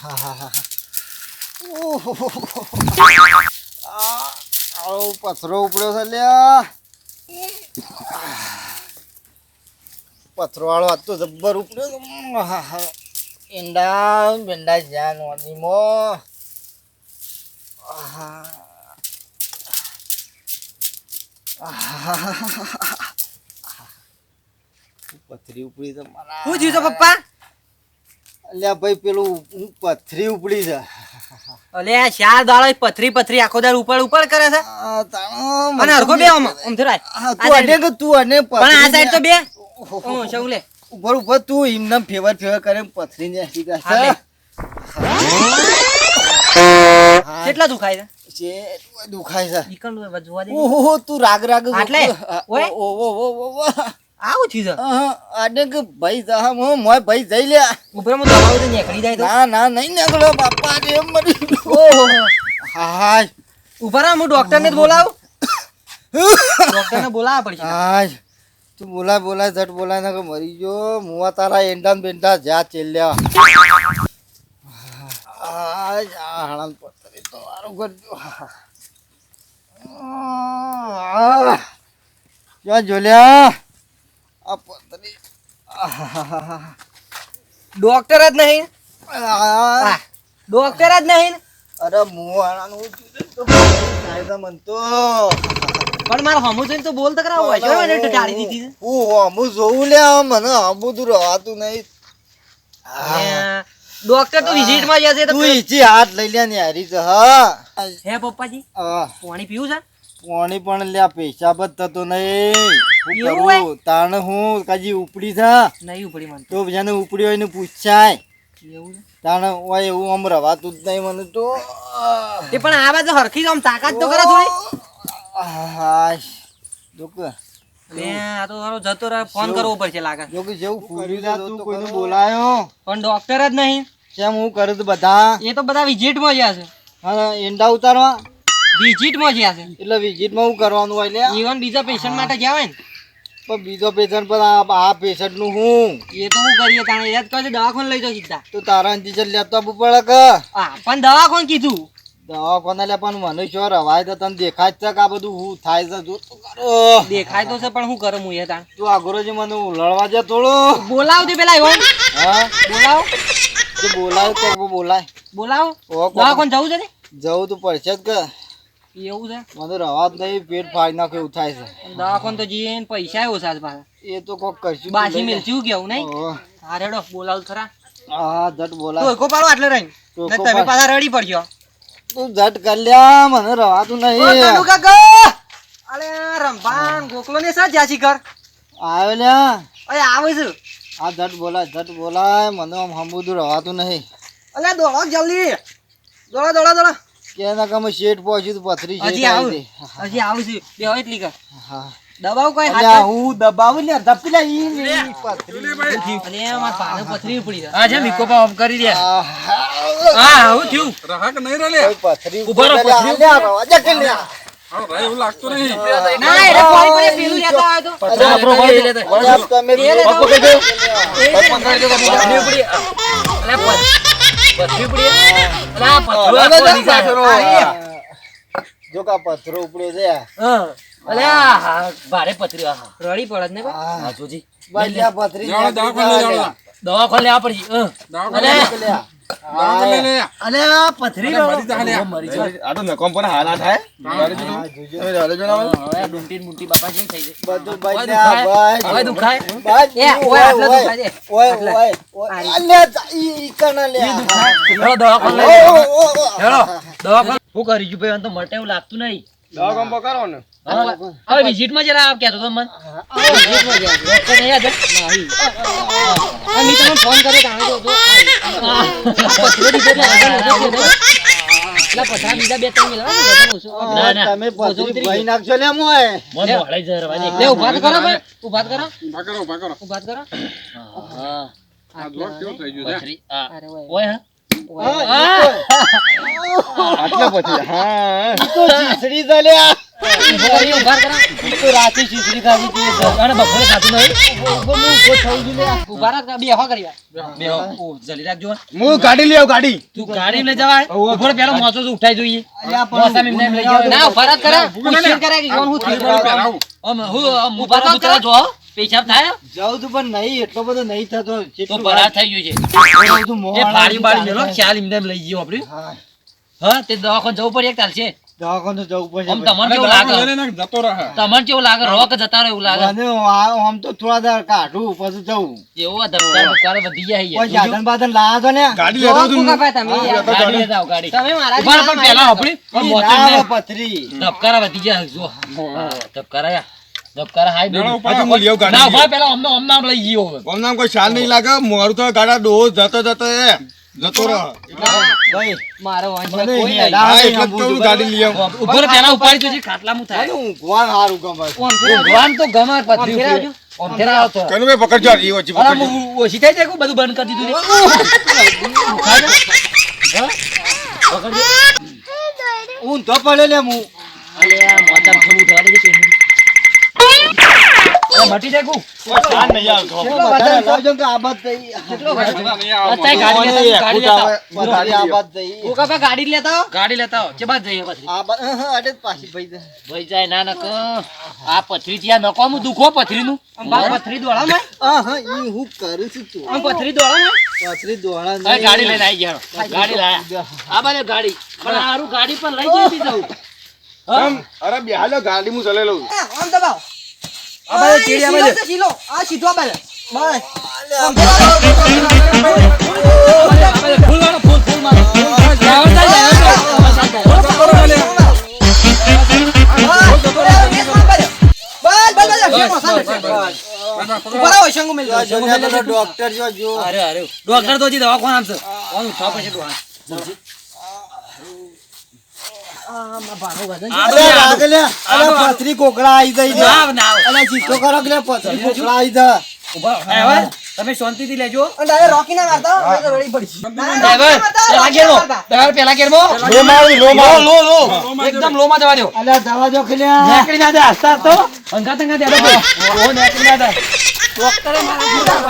હા, હા. ઓહો. આ, આવો પથ્થરો ઉપડ્યો છે લ્યા પથ્થરો વાળો આજ તો જબ્બર ઉપડ્યો. ઈંડા ભીંડા જ્યાં નોંધીમો પથરી ઉપડી છે. શું થયું છે પપ્પા? અલ્યા ભાઈ પેલું હું પથરી ઉપડી છે. અલે આ ચાર દાડો પથરી પથરી આખો દાડ ઉપર ઉપર કરે છે? અને હરખો બે આમ આમ ધરાય તું અડે કે તું અને પણ આ સાઈડ તો બે. હું શું લે. ઉપર ઉપર તું એમને ફેવર ફેવર કરે પથરી ને હા, કેટલા દુખાય છે? છે દુખાય છે. નીકળવું જોવા દે. ઓહો તું રાગ રાગ એટલે ઓય? ઓ ઓ ઓ ઓ આવું થયું છે? આડે કે ભાઈ જા હું મોય ભાઈ જઈ લે ઉપરમાં આવું તો નીકળી જાય તો. ના ના નહીં નીકળ્યો બાપા રે મરી ઓહો હાય. ઉપર હું ડોક્ટર ને જ બોલાવું? ડોક્ટર ને બોલાવવા પડશે. હાય. તું બોલા બોલા ઝટ બોલાય ના કે મરી ગયો. મુવા તારા એંડા ને બેંડા જા ચેલ્યા. હળન પથરી તો હારું કરજો. ક્યાં જોલ્યા? આ ડોક્ટર જ નહીં? ડોક્ટર જ નહીં અરે મુવાણાનું કાયદા મન પણ મારે હમુ જોઈને તો બોલ તો કરાવો હોય છે એને ટાળી દીધી હું હમું જોઉં લે મને હમુ તું રવાતું નહીં. ડોક્ટર તો વિઝિટમાં જશે તો ઈચી હાથ લઈ લે ને હારી છે હા. હે પપ્પાજી પાણી પીવું છે? પાણી પણ લ્યા પેશાબ જ થતો નહીં. એવું તાણ હું? કાજી ઉપડી છે નહીં ઉપડી મને તો. બીજાને ઉપડી હોય ને પૂછાય. એવું તાણ હોય એવું આમ રવાતું જ નહીં મને તો. તે પણ આ બાજુ હરખી આમ તાકાત તો કરે થોડી. હાય જોકે. લે આ તો તારો જતો રહે ફોન કરવો પડશે લાગે. જેવું ફૂર્યું છે તું કોઈને બોલાયો. પણ ડોક્ટર જ નહીં. કેમ હું કરું તો બધા? એ તો બધા વિઝિટમાં ગયા છે. હા એંડા ઉતારવા? વિઝિટમાં ગયા છે. એટલે વિઝિટમાં હું કરવાનું હોય એટલે ઇવન બીજા પેશન્ટ માટે ગયા હોય ને? પણ બીજો પેશન્ટ પણ આ આ પેશન્ટનું હું? એ તો શું કરીએ તાણે એ જ કહે દવાખાને લઈ જાઓ સીધા. તો તારા ઇન્જેક્શન લેતો આપવું પડે કે હા પણ દવાખાને કીધું. દવાખાને લે પણ મને શું રવાય તો તને દેખાય જ છે કે આ બધું હું થાય છે જો કરો. દેખાય તો છે પણ શું કરું હું એ તાણ. તું આગળ મને ઉલળવા જા થોડો. બોલાવ તે પેલા હા? બોલાવ. તે બોલાય તો બોલાય. બોલાવ? દવાખાને જવું છે ને? જવું તો પડશે જ કે. એવું છે? મને રવા જ નહીં પેટ ફાડી નાખે એવું થાય છે. દવાખાને તો જઈએ ને પૈસા ઓછા સાસ પાછા. એ તો કોક કરશું બાસી મિલચ્યું કેવું નહીં? ઓહો. હા રેડો બોલાવ ખરા. હા જટ તો બોલાય એકો પાડો આટલે રહીને. ને તમે પાછા રડી પડશો તું જટ કર લ્યા મને રવાતું નહીં. અરે રંભાન ગોકલો ને સા જાસી કર આવ્યો લ્યા અરે આવે છે. આ જટ બોલાય જટ બોલાય મને આમ હંબુદું રવાતું નહીં. અલ્યા દોડો જલ્દી? દોડો દોડો દોડો. કે ના શેઠ પહોંચ્યું તો પથરી છે હજી આવું હજી આવું છું. બે હોય એટલી કર. હા. દબાવ કોઈ હાથ. હું દબાવું ને ધપી લ્યા ઈ ને પથરી. અલે માર પાને પથરી પડી છે હા છે મીકો પા ઓમ કરી દે હા હું. થયું. રહક નહીં રે લે. પથરી ઊભા રહો, પથરી લ્યા, રવા જા કે લ્યા. હા ભાઈ એવું લાગતું નહીં. ના એ ફોન પર પેલું લેતા આવ્યો તો. અલ્યા, આપણો ભાઈ લે લે. તમે જા, કા પથરો ઉપડ્યો છે અલ્યા ભારે પથરી રડી પડે ને કોઈ? હા. હા જોજી બસ લ્યા, પથરી દવા લ્યા, દવાખાને લઈ લ્યા. જાઓ. દવાખાને લેવા પડી હા. અલે, અલે. દવાખાને પથરી જા જા. આ તો નકોમ પણ હાલા થાય ડુંટી ને બાપા થઈ જાય બધું હવે દુખાય. એ, ઓય, આટલા દુખાય ઓય, ઓય, જા, ઈ-. દવાખાને. હેલો દવાખાને કરી છું ભાઈ તો મટે એવું લાગતું નહીં હા. હવે વિઝિટમાં જરા આપ કહેતો તો મને વિઝિટમાં ગયા. ડૉક્ટર નહીં આજે? નહીં. આ ફોન કર્યો તાણે તો બીજા બે ત્રણ. તમે ભાઈ નાખજો ને મોય મને વળાઈ જાય લે ઊભા કરો ભાઈ ઊભા કરો ઊભા કરો ઊભા કરો ઊભા કરો હા. આટલા પથરી આ. અરે ઓય. ઓય હા આટલા પછી હા તો જીસડી ચાલ્યા હું ગાડી પેશાબ થાય જાઉં છું પણ નહીં એટલો બધો નહીં થતો તો બરાબર થઈ ગયું છે એ બાળી મેલો ખ્યાલ એમ લઈ ગયો આપણે હા, હા તે દવાખાન જવું પડે એક ચાલશે દવાખાને જવું પડશે આમ તમને કેવું લાગે? જતો રહે. તમને કેવું લાગે? રોક જતા રહે એવું લાગે? મને આમ તો થોડા દર કાઢું પછી જવું. એવું વધી જાય કોઈ સાધન બાધન લાવો છો ને? ગાડી લેતા તું કુકા તમે ગાડી તમે મારા ઊભા પણ પહેલા આપણી પણ મોચો ના એમને પથરી. ધબકારા વધી જાય જો ધબકારા યા. ધબકારા હાઈ. ઉપર આ હું લઈ ગાડી ના ઊભા પેલા અમને અમને આમ લઈ ગયો નામ કોઈ શાલ નહીં લાગે મારું તો ગાડા ડોઝ જતો જતો એ. જતો રહે ભાઈ મારો કોઈ નહીં. એટલે ગાડી લઈ આવું ઉપાડી જોજે, થાય હારું છે. તો પથરી. ઓમ તો. પકડજો આ પકડજો. હું ઓછી થઈ જાય બધું બંધ કરી દીધું ને? હા? પકડજો. પડે લે હું અલે આ મોચામાં થોડું થવા દે પેલું. અરે, મટી જાય કુ? કેટલો વધારે લાવજો કે આબાદ થઈ. કેટલો અત્યારે ગાડી લેતા ગાડી લેતા ગાડી વધારે આ બાદ થઈ. કુકા કાકા ગાડી લેતા આવો. ગાડી લેતા આવો. કે બાદ જઈએ પછી. આ અડે પાછી ભઈ. ભાઈ જાય ના નક આ પથરી ત્યાં નકોમું દુખો પથરીનું. નું બા પથરી દોડા માં હા ઈ હું કરું છું તું. આમ પથરી દોળા માં પથરી દોડા હવે ગાડી લઈને આવી ગયા. ગાડી લાયા. આ બાજુ ગાડી. પણ હારું ગાડી પર લઈ જઈતી જાઉં હમ અરે બેહાલો ગાડી હું ચલાવી લઉં આમ દબાવો. આ બાજુ ચીડી આ સીધો. ફૂલ ફૂલ ફૂલ ડોક્ટર જો જો. અરે અરે ડોક્ટર તો દવાખાના છે કોણ ઉઠાવ પછી ડોહા અરે રાગ લે. અરે પથરી કોકડા આવી કરો કે પથરી કોકડા જાય. હવે તમે શાંતિથી લેજો. રોકી ના મારતા પેલા ગેરમો. લો લો લો લો એકદમ લો માં જવા દો. અલ્યા. ના હસતા તો. અંગા તંગા દે ઓ નેકડી ના દે. ડોક્ટરે મારા